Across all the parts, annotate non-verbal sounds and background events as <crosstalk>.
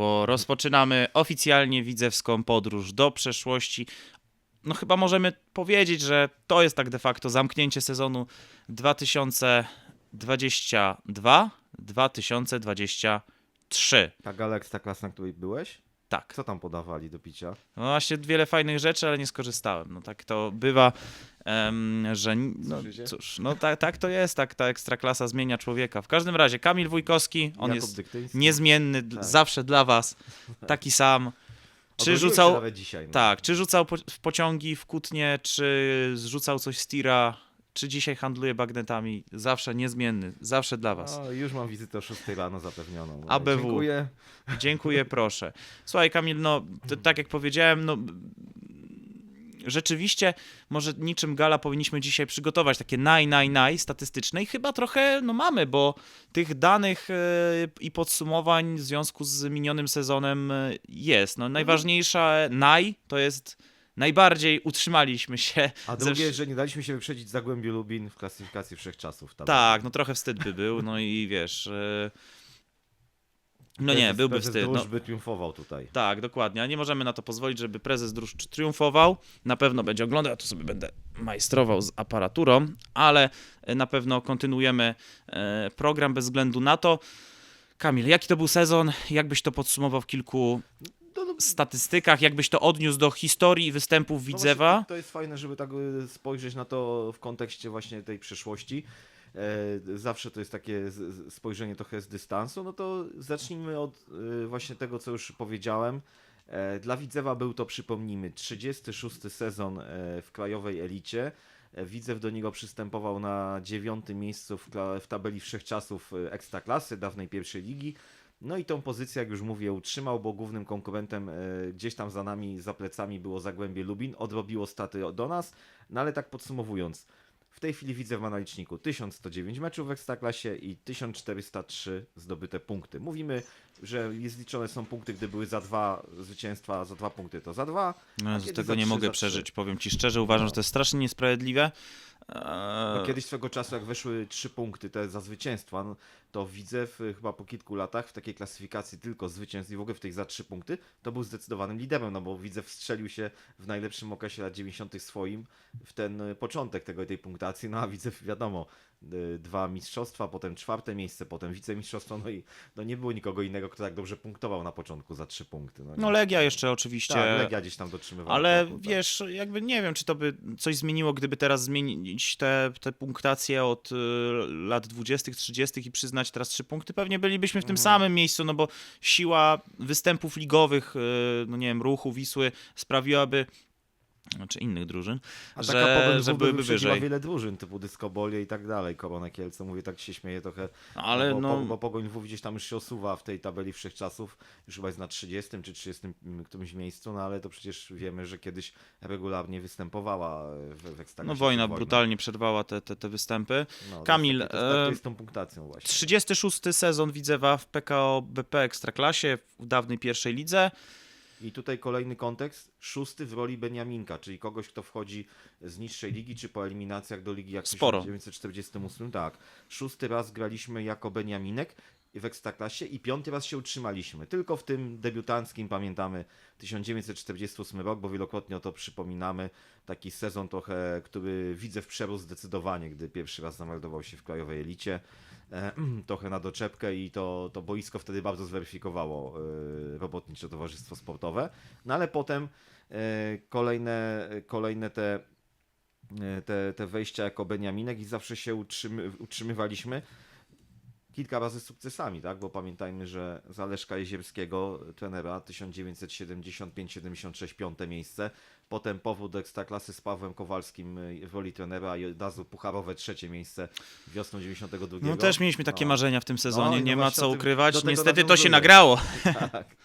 bo rozpoczynamy oficjalnie widzewską podróż do przeszłości. No chyba możemy powiedzieć, że to jest tak de facto zamknięcie sezonu 2022-2023. Ta gala Ekstraklas, na której byłeś? Tak. Co tam podawali do picia? No właśnie wiele fajnych rzeczy, ale nie skorzystałem. No tak to bywa, em, że no cóż, no tak, tak to jest, tak ta ekstraklasa zmienia człowieka. W każdym razie Kamil Wójkowski, on Jakub jest Dyktyński? niezmienny, d- Tak. zawsze dla was, <laughs> taki sam. Czy rzucał, nawet dzisiaj. No. tak, czy rzucał po, w pociągi, w kutnie, czy zrzucał coś z tira, czy dzisiaj handluje bagnetami, zawsze niezmienny, zawsze dla was. O, już mam wizytę o 6 rano zapewnioną. No, ABW. Dziękuję. Dziękuję, proszę. Słuchaj, Kamil, no tak jak powiedziałem, no rzeczywiście może niczym gala powinniśmy dzisiaj przygotować takie naj, naj, naj statystyczne i chyba trochę no mamy, bo tych danych e, i podsumowań w związku z minionym sezonem e, jest. No najważniejsza naj to jest najbardziej utrzymaliśmy się. A ze drugie, wsz- że nie daliśmy się wyprzedzić Zagłębiu Lubin w klasyfikacji wszechczasów. Tam. Tak, no trochę wstyd by był, no i wiesz... e, No nie, Prezes- byłby prezes wstyd. No, Drużby triumfował tutaj. Tak, dokładnie. A nie możemy na to pozwolić, żeby prezes drużb triumfował. Na pewno będzie oglądał, ja tu sobie będę majstrował z aparaturą, ale e, na pewno kontynuujemy e, program bez względu na to. Kamil, jaki to był sezon? Jak byś to podsumował w kilku statystykach? Jak byś to odniósł do historii występów no Widzewa? właśnie To, jest fajne, żeby tak y, spojrzeć na to w kontekście właśnie tej przyszłości. E, Zawsze to jest takie spojrzenie trochę z dystansu. No to zacznijmy od y, właśnie tego, co już powiedziałem. E, Dla Widzewa był to, przypomnijmy, 36 sezon e, w krajowej elicie. Widzew do niego przystępował na dziewiątym miejscu w, tabeli wszechczasów Ekstraklasy, dawnej pierwszej ligi. No i tą pozycję, jak już mówię, utrzymał, bo głównym konkurentem e, gdzieś tam za nami, za plecami było Zagłębie Lubin. Odrobiło staty do nas, no ale tak podsumowując, w tej chwili widzę ma na liczniku 1109 meczów w Ekstraklasie i 1403 zdobyte punkty. Mówimy, że jest liczone są punkty, gdy były za dwa zwycięstwa, za dwa punkty to za dwa. No, z tego nie mogę przeżyć, powiem ci szczerze. Uważam, No. że to jest strasznie niesprawiedliwe. No, Eee, kiedyś swego czasu, jak weszły trzy punkty te za zwycięstwa, no, to widzę w, chyba po kilku latach w takiej klasyfikacji tylko zwycięstw i w ogóle w tych za trzy punkty, to był zdecydowanym liderem, no bo widzę wstrzelił się w najlepszym okresie lat 90. swoim w ten y, początek tego, tej punktacji, no a widzę wiadomo, dwa mistrzostwa, potem czwarte miejsce, potem wicemistrzostwo, no i no nie było nikogo innego, kto tak dobrze punktował na początku za trzy punkty. No, No. Legia jeszcze oczywiście. Tak, Legia gdzieś tam dotrzymywała. Ale kroku, tak. wiesz, jakby nie wiem, czy to by coś zmieniło, gdyby teraz zmienić te, te punktacje od y, lat 20., 30. i przyznać teraz trzy punkty. Pewnie bylibyśmy w tym Mhm. samym miejscu, no bo siła występów ligowych, y, no nie wiem, ruchu Wisły sprawiłaby, czy innych drużyn, A że- taka że byłyby wyżej. wiele drużyn, typu Dysko Bolie i tak dalej, Korona Kielce, mówię, tak się śmieję trochę, ale bo, no... bo, bo Pogoń Lwów gdzieś tam już się osuwa w tej tabeli wszechczasów, już chyba jest na 30 czy 30 którymś miejscu, no ale to przecież wiemy, że kiedyś regularnie występowała w, w Ekstraklasie. No wojna brutalnie przerwała te, te, te występy. No, to Kamil, jest to, tak e, to jest tą punktacją właśnie. 36 sezon Widzewa w PKO BP Ekstraklasie w dawnej pierwszej lidze. I tutaj kolejny kontekst, szósty w roli Beniaminka, czyli kogoś, kto wchodzi z niższej ligi, czy po eliminacjach do ligi jak w Sporo. 1948, tak. Szósty raz graliśmy jako Beniaminek w Ekstraklasie i piąty raz się utrzymaliśmy. Tylko w tym debiutanckim pamiętamy 1948 rok, bo wielokrotnie o to przypominamy. Taki sezon trochę, który widzę w przerósł zdecydowanie, gdy pierwszy raz zameldował się w krajowej elicie. E, <clears throat> trochę na doczepkę i to, to boisko wtedy bardzo zweryfikowało e, Robotnicze Towarzystwo Sportowe. No ale potem e, kolejne, kolejne te, te, te wejścia jako Beniaminek i zawsze się utrzymy, utrzymywaliśmy kilka razy z sukcesami, tak? Bo pamiętajmy, że Zaleszka Jezierskiego, trenera 1975-76, piąte miejsce. Potem powrót do Ekstraklasy z Pawłem Kowalskim y, w roli trenera i od razu pucharowe trzecie miejsce wiosną 92. No też mieliśmy takie No. marzenia w tym sezonie, No i no nie ma co ukrywać. Niestety to się nagrało. <laughs> tak.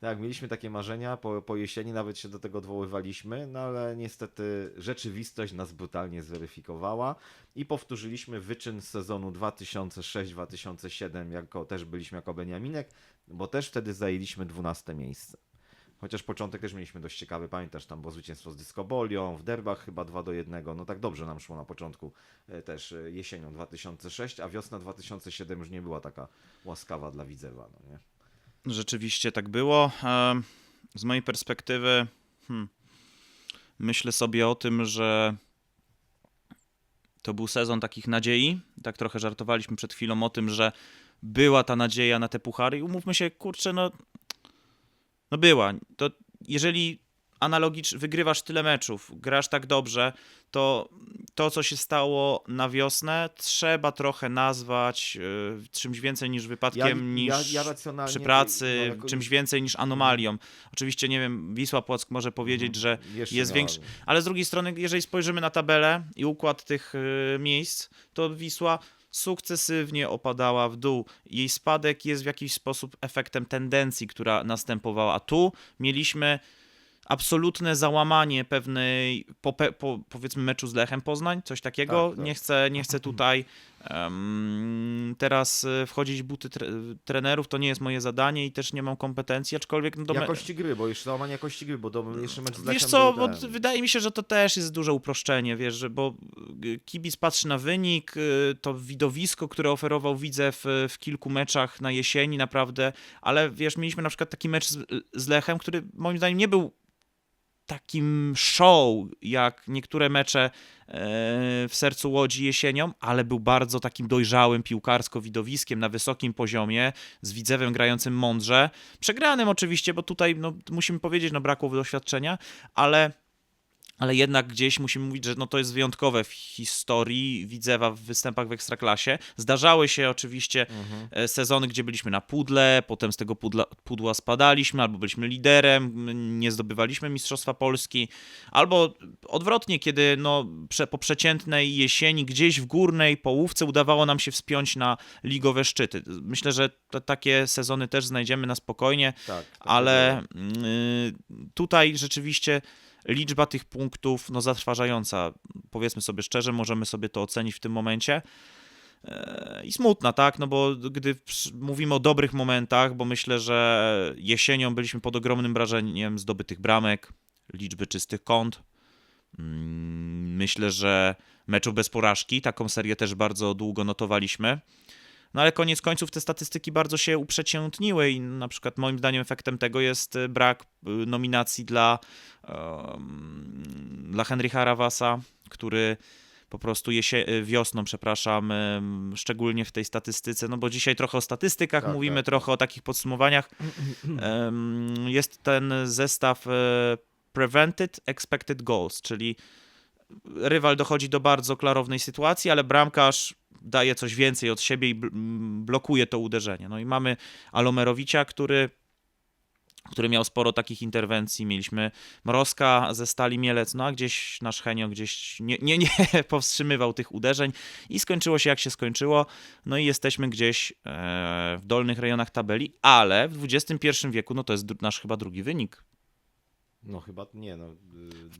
Tak, mieliśmy takie marzenia, po, po jesieni nawet się do tego odwoływaliśmy, no ale niestety rzeczywistość nas brutalnie zweryfikowała i powtórzyliśmy wyczyn z sezonu 2006-2007, jako też byliśmy jako Beniaminek, bo też wtedy zajęliśmy 12 miejsce. Chociaż początek też mieliśmy dość ciekawy, pamiętasz, tam było zwycięstwo z Dyskobolią, w derbach chyba 2 do 1, no tak dobrze nam szło na początku e, też e, jesienią 2006, a wiosna 2007 już nie była taka łaskawa dla Widzewa, no nie? rzeczywiście tak było. Em, Z mojej perspektywy hmm, myślę sobie o tym, że to był sezon takich nadziei. Tak trochę żartowaliśmy przed chwilą o tym, że była ta nadzieja na te puchary i umówmy się, kurczę, no, no była. To jeżeli analogicznie wygrywasz tyle meczów, grasz tak dobrze, to to, co się stało na wiosnę, trzeba trochę nazwać y, czymś więcej niż wypadkiem, niż racjonalnie, przy pracy, no, jako- czymś więcej niż anomalią. Oczywiście, nie wiem, Wisła Płock może powiedzieć, że Mhm. Jeszcze jest większy, ale z drugiej strony, jeżeli spojrzymy na tabelę i układ tych y, miejsc, to Wisła sukcesywnie opadała w dół. Jej spadek jest w jakiś sposób efektem tendencji, która następowała. A tu mieliśmy absolutne załamanie pewnej, po, po, powiedzmy, meczu z Lechem Poznań, coś takiego. Tak, tak. Nie, chcę, nie chcę tutaj em, teraz e, wchodzić w buty tre trenerów, to nie jest moje zadanie i też nie mam kompetencji, aczkolwiek no, do Jakości gry, bo jeszcze załamanie jakości gry, bo do, jeszcze mecz Wiesz co, bo wydaje mi się, że to też jest duże uproszczenie, wiesz, że bo y, kibic patrzy na wynik, y, to widowisko, które oferował Widzew y, w kilku meczach na jesieni naprawdę, ale wiesz, mieliśmy na przykład taki mecz z, z Lechem, który moim zdaniem nie był takim show, jak niektóre mecze e, w sercu Łodzi jesienią, ale był bardzo takim dojrzałym piłkarsko widowiskiem na wysokim poziomie, z Widzewem grającym mądrze. Przegranym oczywiście, bo tutaj no, musimy powiedzieć, no brakło doświadczenia, ale ale jednak gdzieś musimy mówić, że no to jest wyjątkowe w historii Widzewa w występach w Ekstraklasie. Zdarzały się oczywiście Mhm. e, sezony, gdzie byliśmy na pudle, potem z tego pudla, pudła spadaliśmy, albo byliśmy liderem, nie zdobywaliśmy Mistrzostwa Polski, albo odwrotnie, kiedy no, prze, po przeciętnej jesieni gdzieś w górnej połówce udawało nam się wspiąć na ligowe szczyty. Myślę, że te, takie sezony też znajdziemy na spokojnie Tak, tak ale y, tutaj rzeczywiście liczba tych punktów no zatrważająca. Powiedzmy sobie szczerze, możemy sobie to ocenić w tym momencie. E, I smutna, tak? No bo gdy mówimy o dobrych momentach, bo myślę, że jesienią byliśmy pod ogromnym wrażeniem zdobytych bramek, liczby czystych kąt. Mm, Myślę, że meczu bez porażki, taką serię też bardzo długo notowaliśmy. No ale koniec końców te statystyki bardzo się uprzeciętniły i na przykład moim zdaniem efektem tego jest y, brak y, nominacji dla, um, dla Henrycha Rawasa, który po prostu jesie, wiosną, przepraszam, szczególnie w tej statystyce, no bo dzisiaj trochę o statystykach Tak, mówimy, tak. trochę o takich podsumowaniach. Jest ten zestaw e, Prevented Expected Goals, czyli rywal dochodzi do bardzo klarownej sytuacji, ale bramkarz daje coś więcej od siebie i blokuje to uderzenie. No i mamy Alomerowicza, który który miał sporo takich interwencji. Mieliśmy Mrozka ze Stali Mielec, no a gdzieś nasz Henio gdzieś nie, nie, nie <laughs> powstrzymywał tych uderzeń i skończyło się jak się skończyło. No i jesteśmy gdzieś e, w dolnych rejonach tabeli, ale w XXI wieku no to jest nasz chyba drugi wynik. No chyba nie, no. y,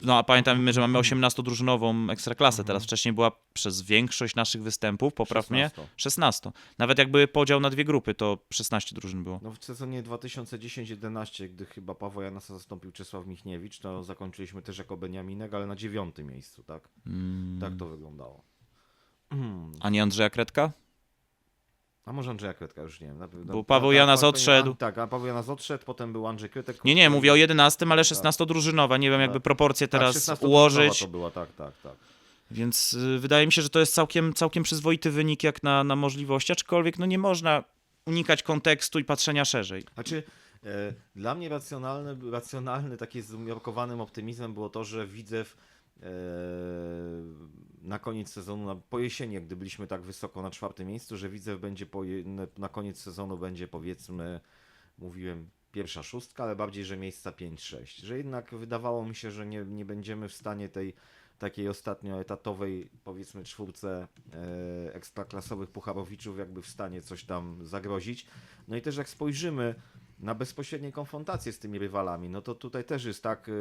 No a pamiętajmy, że mamy 18-drużynową ekstraklasę. Teraz wcześniej była przez większość naszych występów, popraw mnie, 16. 16. Nawet jakby podział na dwie grupy, to 16 drużyn było. No w sezonie 2010-11, gdy chyba Pawła Janasa zastąpił Czesław Michniewicz, to zakończyliśmy też jako Beniaminek, ale na dziewiątym miejscu, tak? Mm. Tak to wyglądało. Mm. A nie Andrzeja Kredka? A może Andrzeja Kwiatka, już nie wiem. Na- Bo Paweł tak, Janas tak, odszedł. Tak, a Paweł Janas odszedł, potem był Andrzej Kwiatek. Nie, nie, mówię o 11, ale Tak. 16-drużynowa. Nie wiem, jakby Tak. proporcje Tak, teraz 16 ułożyć. To była, tak, tak, tak. Więc y, wydaje mi się, że to jest całkiem, całkiem przyzwoity wynik jak na, na możliwości, aczkolwiek no nie można unikać kontekstu i patrzenia szerzej. Znaczy, e, dla mnie racjonalne, racjonalny, takie z umiarkowanym optymizmem było to, że Widzew e, na koniec sezonu, na, po jesieni, gdy byliśmy tak wysoko na czwartym miejscu, że Widzew będzie po, na- koniec sezonu będzie powiedzmy, mówiłem pierwsza szóstka, ale bardziej, że miejsca 5-6. Że jednak wydawało mi się, że nie, nie będziemy w stanie tej takiej ostatnio etatowej, powiedzmy czwórce e, ekstraklasowych pucharowiczów jakby w stanie coś tam zagrozić. No i też jak spojrzymy na bezpośrednie konfrontacje z tymi rywalami, no to tutaj też jest tak, e,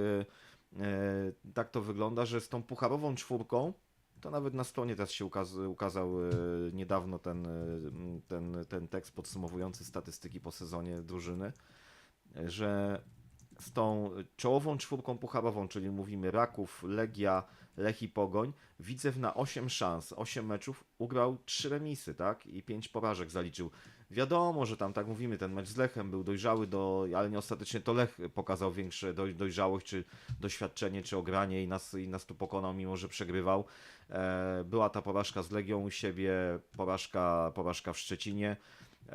tak to wygląda, że z tą pucharową czwórką, to nawet na stronie teraz się ukaz, ukazał e, niedawno ten, e, ten, ten tekst podsumowujący statystyki po sezonie drużyny, e, że z tą czołową czwórką pucharową, czyli mówimy Raków, Legia, Lech i Pogoń, Widzew na 8 szans, 8 meczów ugrał 3 remisy, tak? I 5 porażek zaliczył. Wiadomo, że tam, tak mówimy, ten mecz z Lechem był dojrzały, do, ale nie ostatecznie to Lech pokazał większe doj, dojrzałość, czy doświadczenie, czy ogranie i nas, i nas tu pokonał, mimo że przegrywał. E, była ta porażka z Legią u siebie, porażka, porażka w Szczecinie, e,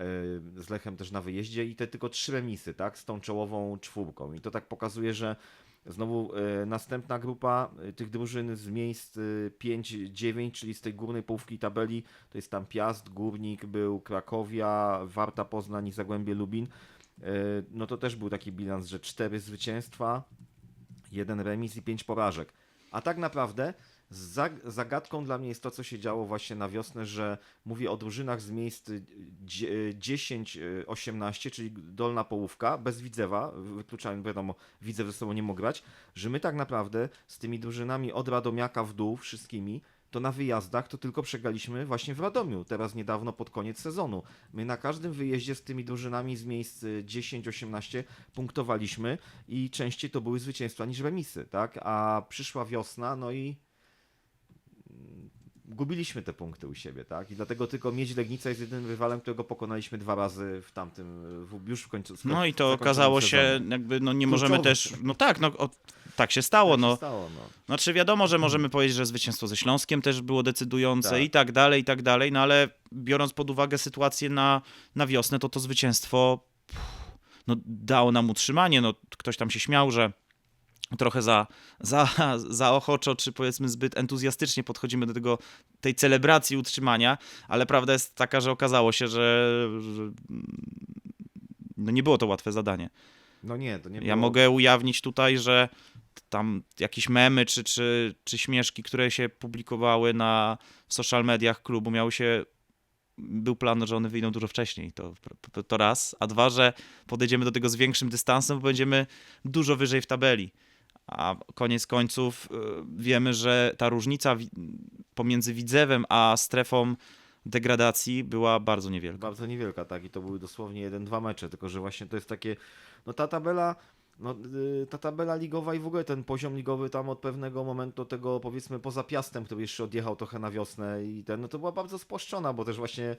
z Lechem też na wyjeździe i te tylko trzy remisy, tak, z tą czołową czwórką. I to tak pokazuje, że Znowu e, następna grupa e, tych drużyn z miejsc e, 5-9, czyli z tej górnej połówki tabeli, to jest tam Piast, Górnik, był Krakowia, Warta Poznań i Zagłębie Lubin. E, no to też był taki bilans, że cztery zwycięstwa, jeden remis i pięć porażek. A tak naprawdę zagadką dla mnie jest to, co się działo właśnie na wiosnę, że mówię o drużynach z miejsc y, dzie- 10-18, czyli dolna połówka, bez Widzewa, wykluczając, wiadomo, Widzew ze sobą nie mógł grać, że my tak naprawdę z tymi drużynami od Radomiaka w dół, wszystkimi, to na wyjazdach to tylko przegraliśmy właśnie w Radomiu, teraz niedawno pod koniec sezonu. My na każdym wyjeździe z tymi drużynami z miejsc y, 10-18 punktowaliśmy i częściej to były zwycięstwa niż remisy, tak? A przyszła wiosna, no i gubiliśmy te punkty u siebie, tak? I dlatego tylko Miedź Legnica jest jedynym rywalem, którego pokonaliśmy dwa razy w tamtym, w, już w końcu. No i to okazało się, jakby, no nie możemy też, no tak, no o, tak się stało, Tak się no. Stało, no. Znaczy wiadomo, że możemy powiedzieć, że zwycięstwo ze Śląskiem też było decydujące Tak. i tak dalej, i tak dalej, no ale biorąc pod uwagę sytuację na, na wiosnę, to to zwycięstwo no, dało nam utrzymanie, no ktoś tam się śmiał, że trochę za, za, za ochoczo, czy powiedzmy zbyt entuzjastycznie podchodzimy do tego, tej celebracji utrzymania, ale prawda jest taka, że okazało się, że, że no nie było to łatwe zadanie. No nie, to nie Ja było... mogę ujawnić tutaj, że tam jakieś memy czy, czy, czy śmieszki, które się publikowały na w social mediach klubu, miały się. Był plan, że one wyjdą dużo wcześniej. To, to, to raz. A dwa, że podejdziemy do tego z większym dystansem, bo będziemy dużo wyżej w tabeli. A koniec końców y, wiemy, że ta różnica pomiędzy Widzewem a strefą degradacji była bardzo niewielka. Bardzo niewielka, tak, i to były dosłownie jeden, dwa mecze, tylko że właśnie to jest takie, no ta tabela, no y, ta tabela ligowa i w ogóle ten poziom ligowy tam od pewnego momentu tego powiedzmy poza Piastem, który jeszcze odjechał trochę na wiosnę i ten, no to była bardzo spłaszczona, bo też właśnie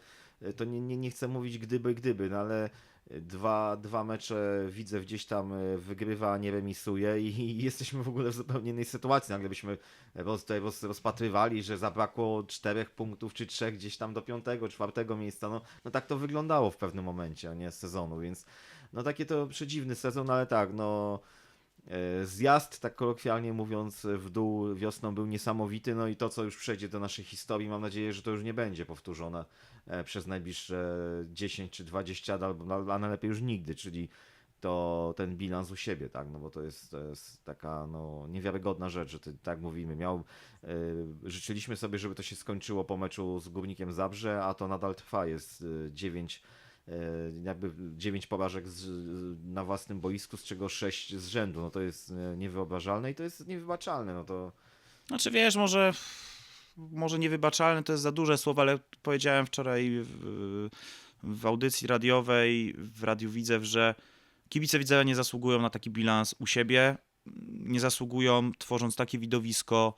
to nie, nie, nie chcę mówić gdyby, gdyby, no ale dwa, dwa mecze widzę gdzieś tam y, wygrywa, nie remisuje i, i <laughs> jesteśmy w ogóle w zupełnie innej sytuacji, nagle byśmy roz, tutaj roz, rozpatrywali, że zabrakło czterech punktów czy trzech gdzieś tam do piątego, czwartego miejsca. No, no tak to wyglądało w pewnym momencie, nie sezonu, więc no takie to przedziwny sezon, ale tak, no e, zjazd, tak kolokwialnie mówiąc, w dół wiosną był niesamowity, no i to, co już przejdzie do naszej historii, mam nadzieję, że to już nie będzie powtórzone. e, przez najbliższe 10 czy 20 lat, albo a najlepiej już nigdy, czyli to ten bilans u siebie, tak, no bo to jest, to jest taka no, niewiarygodna rzecz, że ty, tak mówimy, miał, y, życzyliśmy sobie, żeby to się skończyło po meczu z Górnikiem Zabrze, a to nadal trwa, jest y, 9 jakby 9 porażek z, na własnym boisku, z czego 6 z rzędu, no to jest niewyobrażalne i to jest niewybaczalne, no to Znaczy wiesz, może, może niewybaczalne to jest za duże słowo, ale powiedziałem wczoraj w, w audycji radiowej w Radiu Widzew, że kibice Widzewa nie zasługują na taki bilans u siebie, nie zasługują tworząc takie widowisko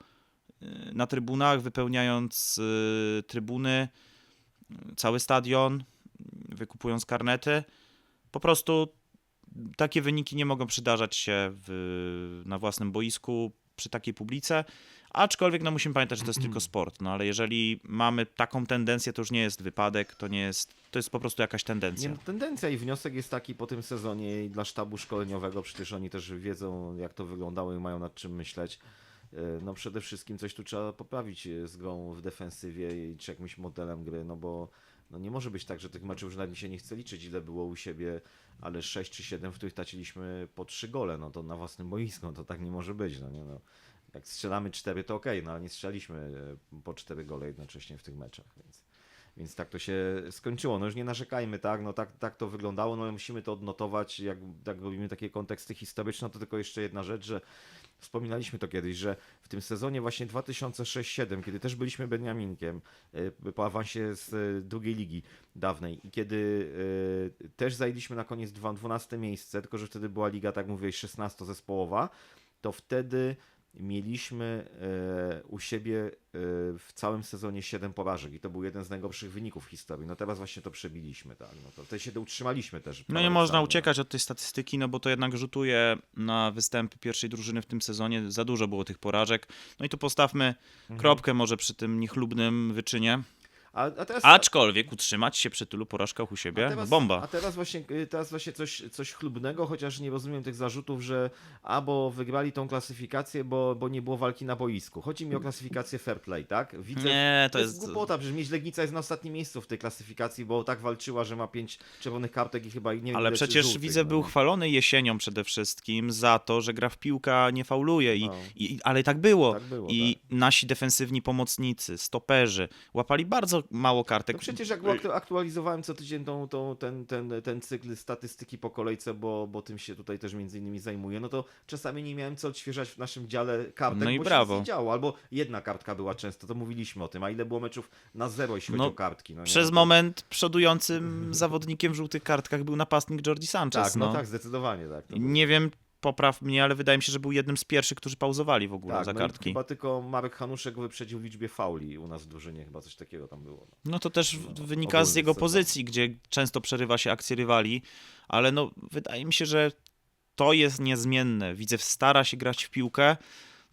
y, na trybunach, wypełniając y, trybuny, y, cały stadion, wykupując karnety. Po prostu takie wyniki nie mogą przydarzać się w, na własnym boisku przy takiej publice. Aczkolwiek no musimy pamiętać, że to jest tylko <clears throat> sport. No ale jeżeli mamy taką tendencję, to już nie jest wypadek, to nie jest, to jest po prostu jakaś tendencja. Nie, no, tendencja i wniosek jest taki po tym sezonie i dla sztabu szkoleniowego, przecież oni też wiedzą jak to wyglądało i mają nad czym myśleć. E, No przede wszystkim coś tu trzeba poprawić e, z grą w defensywie i czy jakimś modelem gry, no bo no nie może być tak, że tych meczów już nawet mi się nie chce liczyć ile było u siebie, ale 6 czy 7, w których traciliśmy po 3 gole, no to na własnym boisku, to tak nie może być, no nie no. Jak strzelamy 4 to okej, no ale nie strzeliśmy e, po 4 gole jednocześnie w tych meczach, więc... Więc tak to się skończyło. No już nie narzekajmy, tak? No tak, tak to wyglądało, no musimy to odnotować, jak, jak robimy takie konteksty historyczne, to tylko jeszcze jedna rzecz, że wspominaliśmy to kiedyś, że w tym sezonie właśnie 2006-2007, kiedy też byliśmy Beniaminkiem e, po awansie z e, drugiej ligi dawnej i kiedy e, też zajęliśmy na koniec dwa- 12 miejsce, tylko że wtedy była liga, tak mówię, 16-zespołowa, to wtedy mieliśmy e, u siebie e, w całym sezonie 7 porażek i to był jeden z najgorszych wyników w historii. No teraz właśnie to przebiliśmy, tak. No to wtedy się utrzymaliśmy też. No nie można uciekać od tej statystyki, no bo to jednak rzutuje na występy pierwszej drużyny w tym sezonie. Za dużo było tych porażek. No i tu postawmy Mhm. kropkę może przy tym niechlubnym wyczynie. A, a teraz, Aczkolwiek utrzymać się przy tylu porażkach u siebie, teraz, bomba. A teraz właśnie, y, teraz właśnie coś, coś chlubnego, chociaż nie rozumiem tych zarzutów, że albo wygrali tą klasyfikację, bo, bo nie było walki na boisku. Chodzi mi o klasyfikację fair play, tak? Widzę, Nie, to to jest jest... głupota, przecież Miedź Legnica jest na ostatnim miejscu w tej klasyfikacji, bo tak walczyła, że ma pięć czerwonych kartek i chyba nie wiem Ale przecież żółtych, widzę, no. był chwalony jesienią przede wszystkim za to, że gra w piłka, nie fauluje. I, No. i, ale tak było. Tak było, I nasi defensywni pomocnicy, stoperzy, łapali bardzo mało kartek. No przecież jak aktu- aktualizowałem co tydzień tą, tą, ten, ten, ten cykl statystyki po kolejce, bo, bo tym się tutaj też między innymi zajmuję, no to czasami nie miałem co odświeżać w naszym dziale kartek, No i bo brawo. się nie działo. Albo jedna kartka była często, to mówiliśmy o tym, a ile było meczów na zero, jeśli chodzi No, o kartki. No, nie? Przez No to- moment przodującym <laughs> zawodnikiem w żółtych kartkach był napastnik Jordi Sanchez. Tak, no, no. tak, zdecydowanie tak. Nie wiem, popraw mnie, ale wydaje mi się, że był jednym z pierwszych, którzy pauzowali w ogóle tak, za no kartki. Chyba tylko Marek Hanuszek wyprzedził w liczbie fauli u nas w drużynie, chyba coś takiego tam było. No. No to też No, wynika z jego pozycji, gdzie często przerywa się akcje rywali, ale no wydaje mi się, że to jest niezmienne. Widzew stara się grać w piłkę,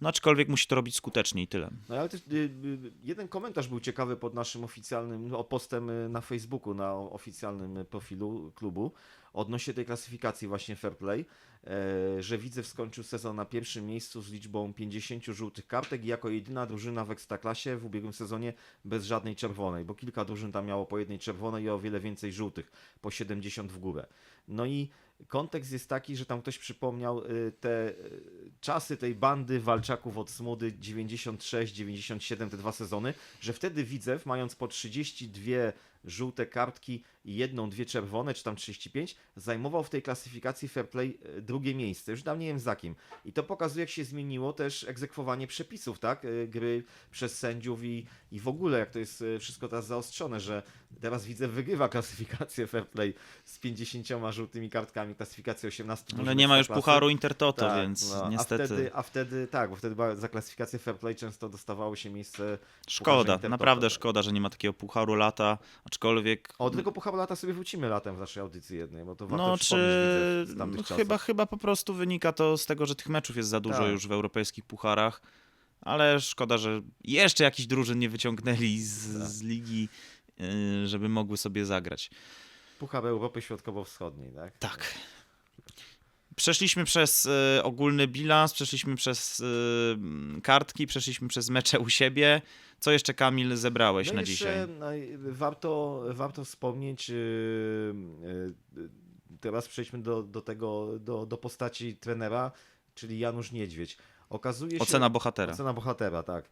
no aczkolwiek musi to robić skutecznie i tyle. No ale też y, y, jeden komentarz był ciekawy pod naszym oficjalnym no, postem y, na Facebooku, na oficjalnym y, profilu klubu odnośnie tej klasyfikacji właśnie Fair Play, e, że Widzew skończył sezon na pierwszym miejscu z liczbą 50 żółtych kartek i jako jedyna drużyna w Ekstraklasie w ubiegłym sezonie bez żadnej czerwonej, bo kilka drużyn tam miało po jednej czerwonej i o wiele więcej żółtych, po 70 w górę. No i kontekst jest taki, że tam ktoś przypomniał y, te y, czasy tej bandy walczaków od Smudy 96, 97, te dwa sezony, że wtedy Widzew, mając po 32 żółte kartki i jedną, dwie czerwone, czy tam 35, zajmował w tej klasyfikacji fair play y, drugie miejsce, już tam nie wiem za kim. I to pokazuje, jak się zmieniło też egzekwowanie przepisów, tak, y, gry przez sędziów i, i w ogóle, jak to jest y, wszystko teraz zaostrzone, że teraz Widzew wygrywa klasyfikację fair play z 50 żółtymi kartkami, klasyfikację 18 Ale drużyn nie ma już Ekstraklasy. pucharu Intertoto, Tak, więc no, niestety A wtedy, a wtedy, tak, bo wtedy za klasyfikację fair play często dostawało się miejsce. szkoda, naprawdę szkoda, że nie ma takiego pucharu lata, aczkolwiek O, do tego pucharu lata sobie wrócimy latem w naszej audycji jednej, bo to warto no czy widzę, z tamtych no, czasów. chyba, chyba po prostu wynika to z tego, że tych meczów jest za dużo Tak. już w europejskich pucharach, ale szkoda, że jeszcze jakiś drużyn nie wyciągnęli z, Tak. z ligi, yy, żeby mogły sobie zagrać. Puchar Europy Środkowo-Wschodniej, tak? Tak. Przeszliśmy przez y, ogólny bilans, przeszliśmy przez y, kartki, przeszliśmy przez mecze u siebie. Co jeszcze, Kamil, zebrałeś No na i dzisiaj? jeszcze no, warto, warto wspomnieć, yy, teraz przejdźmy do, do tego, do, do postaci trenera, czyli Janusz Niedźwiedź. Okazuje się, Ocena bohatera. Ocena bohatera, tak.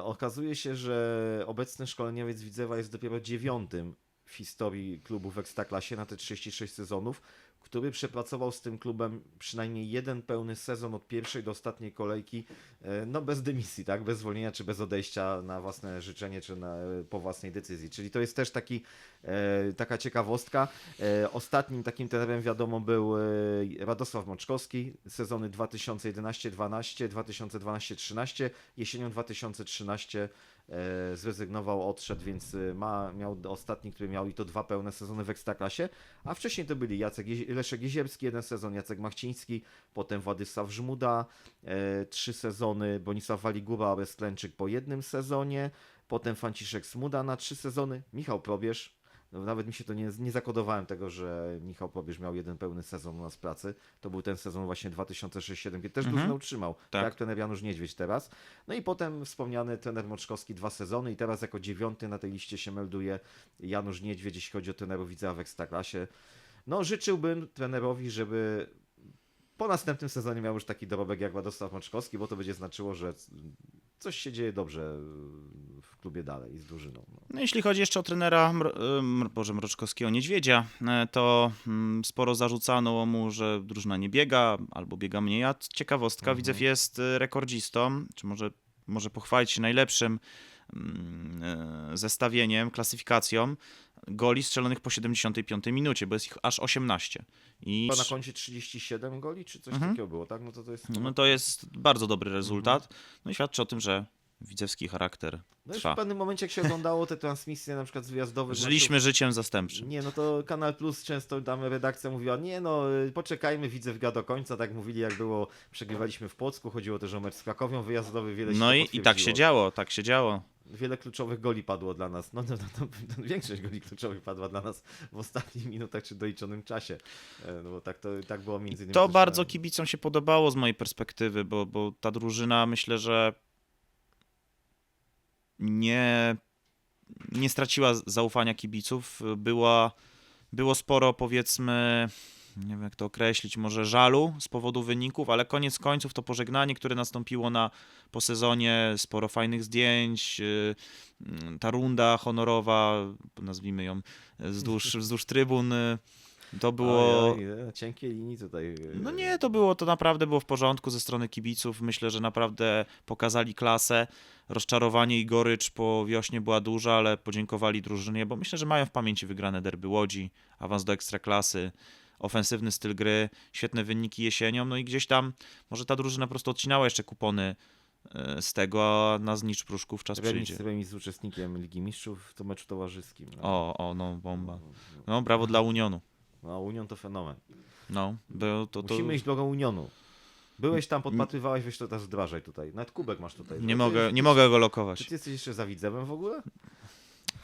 Okazuje się, że obecny szkoleniowiec Widzewa jest dopiero dziewiątym w historii klubu w Ekstraklasie na te 36 sezonów, który przepracował z tym klubem przynajmniej jeden pełny sezon od pierwszej do ostatniej kolejki, e, no bez dymisji, tak, bez zwolnienia czy bez odejścia na własne życzenie czy na, po własnej decyzji. Czyli to jest też taki, e, taka ciekawostka. E, ostatnim takim trenerem wiadomo był Radosław Mączkowski, sezony 2011-12, 2012-13, jesienią 2013 e, zrezygnował, odszedł, więc e, ma, miał ostatni, który miał i to dwa pełne sezony w Ekstraklasie, a wcześniej to byli Jacek Leszek Jezierski, jeden sezon, Jacek Machciński, potem Władysław Żmuda, e, trzy sezony, Bonisław Waligura oraz Klęczyk po jednym sezonie, potem Franciszek Smuda na trzy sezony, Michał Probierz, nawet mi się to nie, nie zakodowałem tego, że Michał Probierz miał jeden pełny sezon u nas pracy. To był ten sezon właśnie 2006-2007, kiedy też Mhm. drużynę utrzymał. Tak. Jak trener Janusz Niedźwiedź teraz. No i potem wspomniany trener Moczkowski dwa sezony i teraz jako dziewiąty na tej liście się melduje Janusz Niedźwiedź, jeśli chodzi o trenerów Widzewa w Ekstraklasie. No życzyłbym trenerowi, żeby po następnym sezonie miał już taki dorobek jak Władysław Moczkowski, bo to będzie znaczyło, że coś się dzieje dobrze klubie dalej z drużyną. No. No, jeśli chodzi jeszcze o trenera Mro, Mr- Boże, Mroczkowskiego Niedźwiedzia, e, to mm, sporo zarzucano mu, że drużyna nie biega albo biega mniej. A ciekawostka, Mhm. Widzew jest e, rekordzistą, czy może, może pochwalić się najlepszym mm, zestawieniem, klasyfikacją goli strzelonych po 75 minucie, bo jest ich aż 18. I Chyba na koncie 37 goli, czy coś Mhm. takiego było, tak? No to to jest... no to jest bardzo dobry rezultat. No i świadczy o tym, że widzewski charakter No już w trwa. pewnym momencie, jak się oglądało te transmisje na przykład z wyjazdowych <laughs> Żyliśmy życiem zastępczym. Nie, no to Kanal Plus często tam redakcja mówiła, nie no, y, poczekajmy, widzę gra do końca, tak mówili jak było, przegrywaliśmy w Płocku, chodziło też o mecz z Krakowią wyjazdowy, wiele No to i, i tak się działo, tak się działo. Wiele kluczowych goli padło dla nas, no, no, no, no większość goli kluczowych padła dla nas w ostatnich minutach czy doliczonym czasie, E, no bo tak to tak było między innymi. To też bardzo kibicom się podobało z mojej perspektywy, bo, bo ta drużyna myślę, że nie, nie straciła zaufania kibiców. Była, było sporo, powiedzmy, nie wiem jak to określić, może żalu z powodu wyników, ale koniec końców to pożegnanie, które nastąpiło na, po sezonie, sporo fajnych zdjęć, yy, mm, ta runda honorowa, nazwijmy ją, wzdłuż, wzdłuż trybun, yy, to było... Na cienkiej linii tutaj. e, No nie, to było, to naprawdę było w porządku ze strony kibiców. Myślę, że naprawdę pokazali klasę. Rozczarowanie i gorycz po wiośnie była duża, ale podziękowali drużynie, bo myślę, że mają w pamięci wygrane derby Łodzi, awans do ekstraklasy, ofensywny styl gry, świetne wyniki jesienią, no i gdzieś tam może ta drużyna po prostu odcinała jeszcze kupony e, z tego, a na znicz pruszków czas Remis, przyjdzie. remis z uczestnikiem Ligi Mistrzów w to meczu towarzyskim. No. O, o, no bomba. No, brawo dla Unionu. No, Union to fenomen. No, bo to, to... Musimy iść drogą Unionu. Byłeś tam, podpatrywałeś, weź to też wdrażaj tutaj. Nawet kubek masz tutaj. Nie mogę, nie mogę go lokować. Czy ty jesteś jeszcze za widzem w ogóle?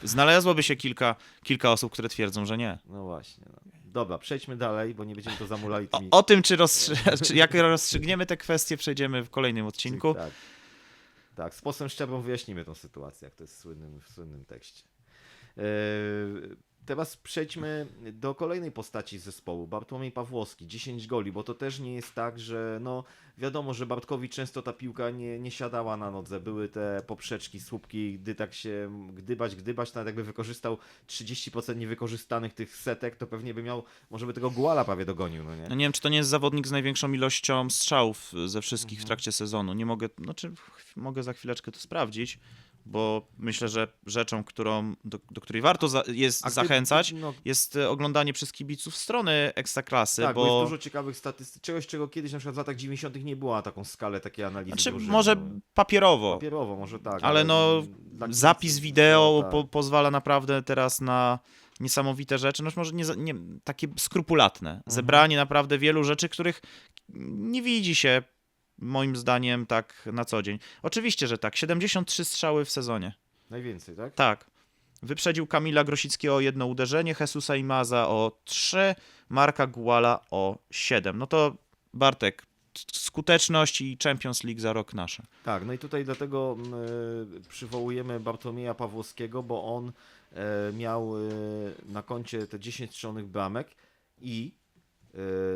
Znalazłoby się kilka, kilka osób, które twierdzą, że nie. No właśnie. No. Dobra, przejdźmy dalej, bo nie będziemy to zamulali O, tymi... o tym, czy, rozstrzy- czy jak rozstrzygniemy te kwestie, przejdziemy w kolejnym odcinku. Tak. Tak, z posłem Szczebrą wyjaśnimy tą sytuację, jak to jest w słynnym, w słynnym tekście. Eee, teraz przejdźmy do kolejnej postaci zespołu, Bartłomiej Pawłowski, 10 goli, bo to też nie jest tak, że no wiadomo, że Bartkowi często ta piłka nie, nie siadała na nodze, były te poprzeczki, słupki, gdy tak się gdybać, gdybać, nawet jakby wykorzystał 30% niewykorzystanych tych setek, to pewnie by miał, może by tego Guala prawie dogonił, no nie? No nie wiem, czy to nie jest zawodnik z największą ilością strzałów ze wszystkich Mhm. w trakcie sezonu. Nie mogę, znaczy ch- mogę za chwileczkę to sprawdzić, bo myślę, że rzeczą, którą, do, do której warto za, jest gdy- zachęcać, no, jest e, oglądanie przez kibiców strony Ekstraklasy, Tak, bo... bo... jest dużo ciekawych statystyk, czegoś, czego kiedyś na przykład w latach 90. nie było na taką skalę takiej analizy. Znaczy, może papierowo, Papierowo, może tak. ale no dla kibiców- zapis wideo no, tak. po, pozwala naprawdę teraz na niesamowite rzeczy, no może nie, nie takie skrupulatne. Mhm. Zebranie naprawdę wielu rzeczy, których nie widzi się moim zdaniem tak na co dzień. Oczywiście, że tak. 73 strzały w sezonie. Najwięcej, tak? Tak. Wyprzedził Kamila Grosickiego o jedno uderzenie, Jesusa Imaza o 3, Marka Guala o 7. No to Bartek, skuteczność i Champions League za rok nasze. Tak, no i tutaj dlatego mm, e, przywołujemy Bartłomieja Pawłowskiego, bo on e, miał e, na koncie te 10 strzelonych bramek i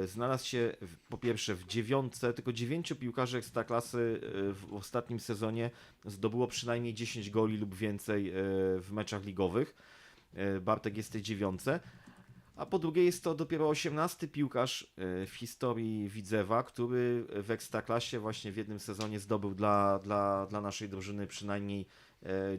znalazł się po pierwsze w dziewiątce, tylko dziewięciu piłkarzy ekstraklasy e, w ostatnim sezonie zdobyło przynajmniej 10 goli lub więcej e, w meczach ligowych. E, Bartek jest w tej dziewiątce. A po drugie jest to dopiero 18 piłkarz e, w historii Widzewa, który w Ekstraklasie właśnie w jednym sezonie zdobył dla, dla, dla naszej drużyny przynajmniej e,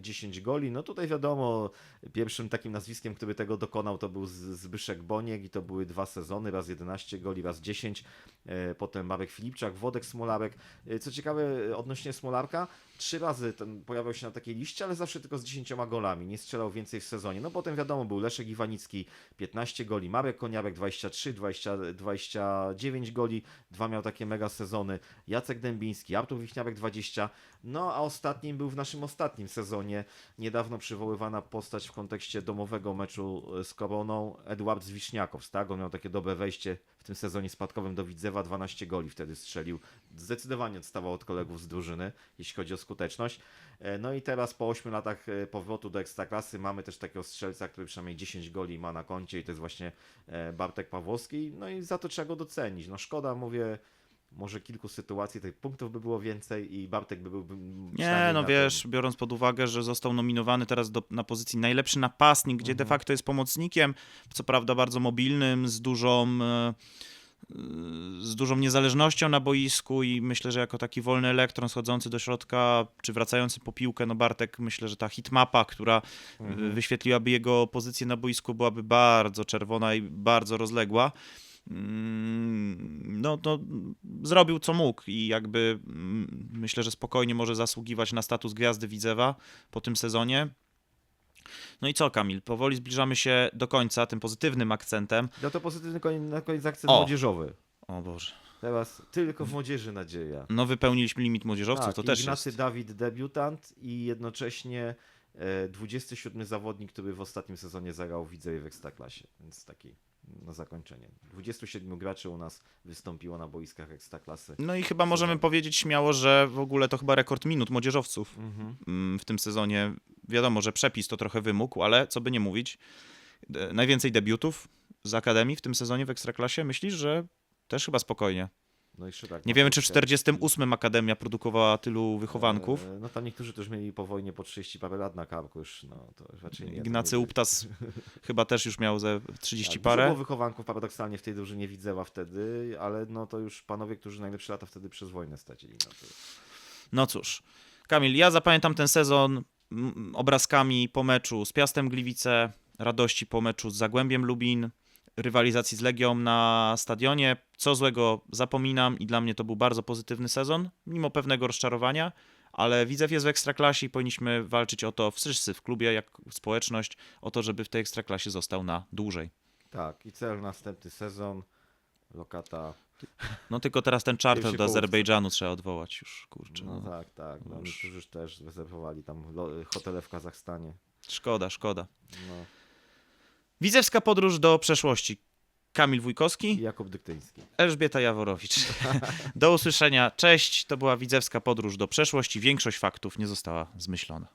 10 goli. No tutaj wiadomo, pierwszym takim nazwiskiem, który tego dokonał to był Zbyszek Boniek i to były dwa sezony, raz 11 goli, raz 10. E, Potem Marek Filipczak, Wodek Smolarek. E, Co ciekawe odnośnie Smolarka, trzy razy ten pojawiał się na takiej liście, ale zawsze tylko z 10 golami, nie strzelał więcej w sezonie. No potem wiadomo, był Leszek Iwanicki 15 goli, Marek Koniarek 23, 20, 29 goli, dwa miał takie mega sezony, Jacek Dębiński, Artur Wichniarek 20, no a ostatnim był w naszym ostatnim sezonie, niedawno przywoływana postać w kontekście domowego meczu z Koroną, Eduard Zwiszniakow, tak? On miał takie dobre wejście tym sezonie spadkowym do Widzewa, 12 goli wtedy strzelił, zdecydowanie odstawał od kolegów z drużyny, jeśli chodzi o skuteczność. E, No i teraz po 8 latach e, powrotu do Ekstraklasy mamy też takiego strzelca, który przynajmniej 10 goli ma na koncie i to jest właśnie e, Bartek Pawłowski. No i za to trzeba go docenić. No szkoda, mówię, może kilku sytuacji, tych punktów by było więcej i Bartek by był Nie, no wiesz, tym. biorąc pod uwagę, że został nominowany teraz do, na pozycji najlepszy napastnik, gdzie de Mhm. facto jest pomocnikiem, co prawda bardzo mobilnym, z dużą, e, z dużą niezależnością na boisku i myślę, że jako taki wolny elektron schodzący do środka, czy wracający po piłkę, no Bartek, myślę, że ta hitmapa, która e, Mhm. wyświetliłaby jego pozycję na boisku, byłaby bardzo czerwona i bardzo rozległa. Mm, No, no, zrobił co mógł i jakby mm, myślę, że spokojnie może zasługiwać na status gwiazdy Widzewa po tym sezonie. No i co, Kamil? Powoli zbliżamy się do końca tym pozytywnym akcentem. No to pozytywny koniec, na koniec akcent O. młodzieżowy. O Boże. Teraz tylko w młodzieży nadzieja. No, wypełniliśmy limit młodzieżowców, tak, to też Ignacy. Dawid debiutant i jednocześnie e, 27 zawodnik, który w ostatnim sezonie zagrał w Widzewie w Ekstraklasie. Więc taki na zakończenie. 27 graczy u nas wystąpiło na boiskach Ekstraklasy. No i chyba możemy powiedzieć śmiało, że w ogóle to chyba rekord minut młodzieżowców. Mhm. mm, w tym sezonie. Wiadomo, że przepis to trochę wymógł, ale co by nie mówić, e, najwięcej debiutów z Akademii w tym sezonie w Ekstraklasie. Myślisz, że też chyba spokojnie. No tak. Nie wiemy, czy w Mateusz 48 Akademia produkowała tylu wychowanków. E, No tam niektórzy też mieli po wojnie po 30 parę lat na karku już, no to raczej nie. Ignacy nie Uptas <laughs> chyba też już miał ze 30 tak, Dużo parę. było wychowanków paradoksalnie w tej drużynie Widzewa wtedy, ale no to już panowie, którzy najlepsze lata wtedy przez wojnę stracili. No to... No cóż, Kamil, ja zapamiętam ten sezon mm, obrazkami po meczu z Piastem Gliwice, radości po meczu z Zagłębiem Lubin, rywalizacji z Legią na stadionie. Co złego zapominam i dla mnie to był bardzo pozytywny sezon, mimo pewnego rozczarowania, ale Widzew jest w Ekstraklasie i powinniśmy walczyć o to wszyscy w klubie, jak społeczność, o to, żeby w tej Ekstraklasie został na dłużej. Tak, i cel następny sezon, lokata. No tylko teraz ten czarter Pierwszy do. Azerbejdżanu trzeba odwołać już, kurczę. No No. tak, tak. No, już. niektórzy też rezerwowali tam hotele w Kazachstanie. Szkoda, szkoda. No. Widzewska podróż do przeszłości. Kamil Wójkowski, Jakub Dyktyński. Elżbieta Jaworowicz. <laughs> Do usłyszenia. Cześć. To była Widzewska podróż do przeszłości. Większość faktów nie została zmyślona.